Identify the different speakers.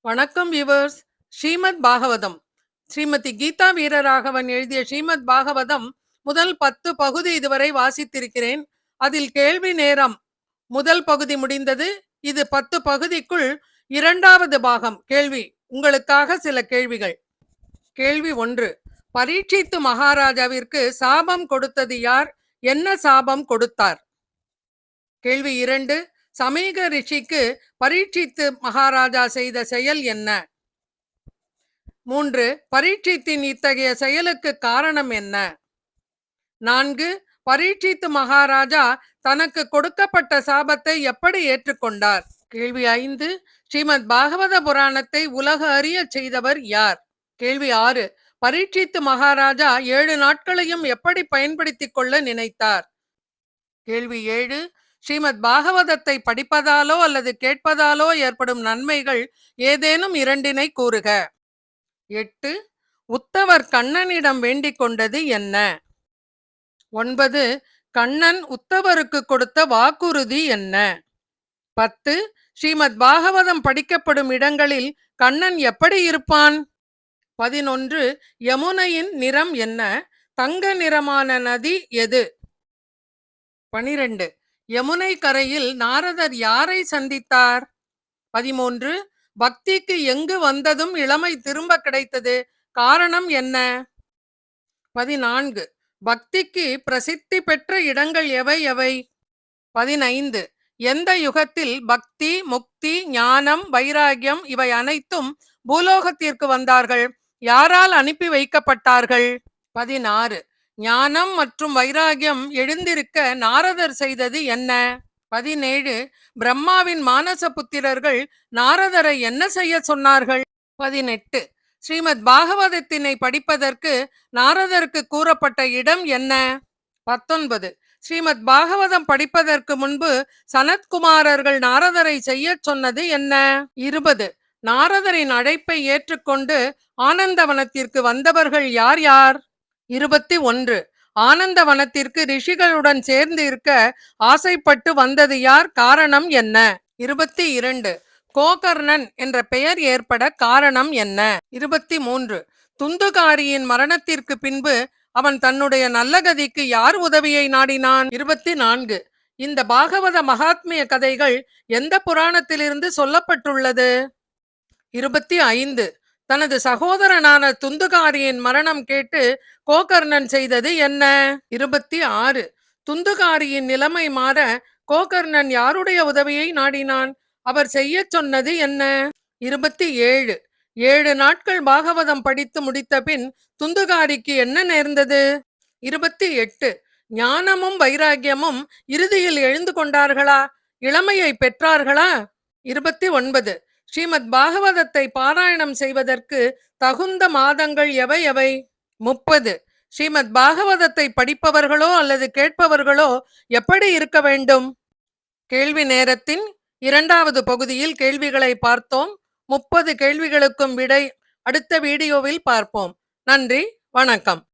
Speaker 1: வணக்கம் வியூவர்ஸ் ஸ்ரீமத் பாகவதம். ஸ்ரீமதி கீதா வீரராகவன் எழுதிய ஸ்ரீமத் பாகவதம் முதல் பத்து பகுதி இதுவரை வாசித்திருக்கிறேன். அதில் கேள்வி நேரம். முதல் பகுதி முடிந்தது. இது பத்து பகுதிக்குள் இரண்டாவது பாகம். கேள்வி. உங்களுக்காக சில கேள்விகள். கேள்வி ஒன்று. பரீட்சித்து மகாராஜாவிற்கு சாபம் கொடுத்தது யார்? என்ன சாபம் கொடுத்தார்? கேள்வி இரண்டு. சமீக ரிஷிக்கு பரீட்சித்து மகாராஜா செய்த செயல் என்ன? மூன்று பரீட்சித்தின் இத்தகைய செயலுக்கு காரணம் என்ன? நான்கு பரீட்சித்து மகாராஜா தனக்கு கொடுக்கப்பட்ட சாபத்தை எப்படி ஏற்றுக்கொண்டார்? கேள்வி ஐந்து ஸ்ரீமத் பாகவத புராணத்தை உலக அறிய செய்தவர் யார்? கேள்வி ஆறு பரீட்சித்து மகாராஜா ஏழு நாட்களையும் எப்படி பயன்படுத்திக் கொள்ள நினைத்தார்? கேள்வி ஏழு ஸ்ரீமத் பாகவதத்தை படிப்பதாலோ அல்லது கேட்பதாலோ ஏற்படும் நன்மைகள் ஏதேனும் இரண்டினை கூறுக. எட்டு உத்தவர் கண்ணனிடம் வேண்டிக் கொண்டது என்ன? ஒன்பது கண்ணன் உத்தவருக்கு கொடுத்த வாக்குறுதி என்ன? பத்து ஸ்ரீமத் பாகவதம் படிக்கப்படும் இடங்களில் கண்ணன் எப்படி இருப்பான்? பதினொன்று யமுனையின் நிறம் என்ன? தங்க நிறமான நதி எது? பனிரெண்டு. யமுனை கரையில் நாரதர் யாரை சந்தித்தார்? பதிமூன்று. பக்திக்கு எங்கு வந்ததும் இளமை திரும்ப கிடைத்தது? காரணம் என்ன? பதினான்கு. பக்திக்கு பிரசித்தி பெற்ற இடங்கள் எவை எவை? பதினைந்து. எந்த யுகத்தில் பக்தி முக்தி ஞானம் வைராகியம் இவை அனைத்தும் பூலோகத்திற்கு வந்தார்கள்? யாரால் அனுப்பி வைக்கப்பட்டார்கள்? பதினாறு. ஞானம் மற்றும் வைராகியம் எழுந்திருக்க நாரதர் செய்தது என்ன? பதினேழு. பிரம்மாவின் மானச புத்திரர்கள் நாரதரை என்ன செய்ய சொன்னார்கள்? பதினெட்டு. ஸ்ரீமத் பாகவதத்தினை படிப்பதற்கு நாரதருக்கு கூறப்பட்ட இடம் என்ன? பத்தொன்பது. ஸ்ரீமத் பாகவதம் படிப்பதற்கு முன்பு சனத்குமாரர்கள் நாரதரை செய்ய சொன்னது என்ன? இருபது. நாரதரின் அழைப்பை ஏற்றுக்கொண்டு ஆனந்தவனத்திற்கு வந்தவர்கள் யார் யார்? இருபத்தி ஒன்று. ஆனந்தவனத்திற்கு ரிஷிகளுடன் சேர்ந்து இருக்க ஆசைப்பட்டு வந்தது யார்? காரணம் என்ன? இருபத்தி இரண்டு. கோகர்ணன் என்ற பெயர் ஏற்பட காரணம் என்ன? இருபத்தி மூன்று. துந்துகாரியின் மரணத்திற்கு பின்பு அவன் தன்னுடைய நல்ல கதிக்கு யார் உதவியை நாடினான்? இருபத்தி நான்கு. இந்த பாகவத மகாத்மிய கதைகள் எந்த புராணத்திலிருந்து சொல்லப்பட்டுள்ளது? இருபத்தி ஐந்து. தனது சகோதரனான துந்துகாரியின் மரணம் கேட்டு கோகர்ணன் செய்தது என்ன? இருபத்தி ஆறு. துந்துகாரியின் நிலைமை மாற கோகர்ணன் யாருடைய உதவியை நாடினான்? அவர் செய்ய சொன்னது என்ன? இருபத்தி ஏழு. ஏழு நாட்கள் பாகவதம் படித்து முடித்த பின் துந்துகாரிக்கு என்ன நேர்ந்தது? இருபத்தி எட்டு. ஞானமும் வைராகியமும் இறுதியில் எழுந்து கொண்டார்களா? இளமையை பெற்றார்களா? இருபத்தி ஒன்பது. ஸ்ரீமத் பாகவதத்தை பாராயணம் செய்வதற்கு தகுந்த மாதங்கள் எவை? எவை? முப்பது. ஸ்ரீமத் பாகவதத்தை படிப்பவர்களோ அல்லது கேட்பவர்களோ எப்படி இருக்க வேண்டும்? கேள்வி நேரத்தின் இரண்டாவது பகுதியில் கேள்விகளை பார்த்தோம். முப்பது கேள்விகளுக்கும் விடை அடுத்த வீடியோவில் பார்ப்போம். நன்றி. வணக்கம்.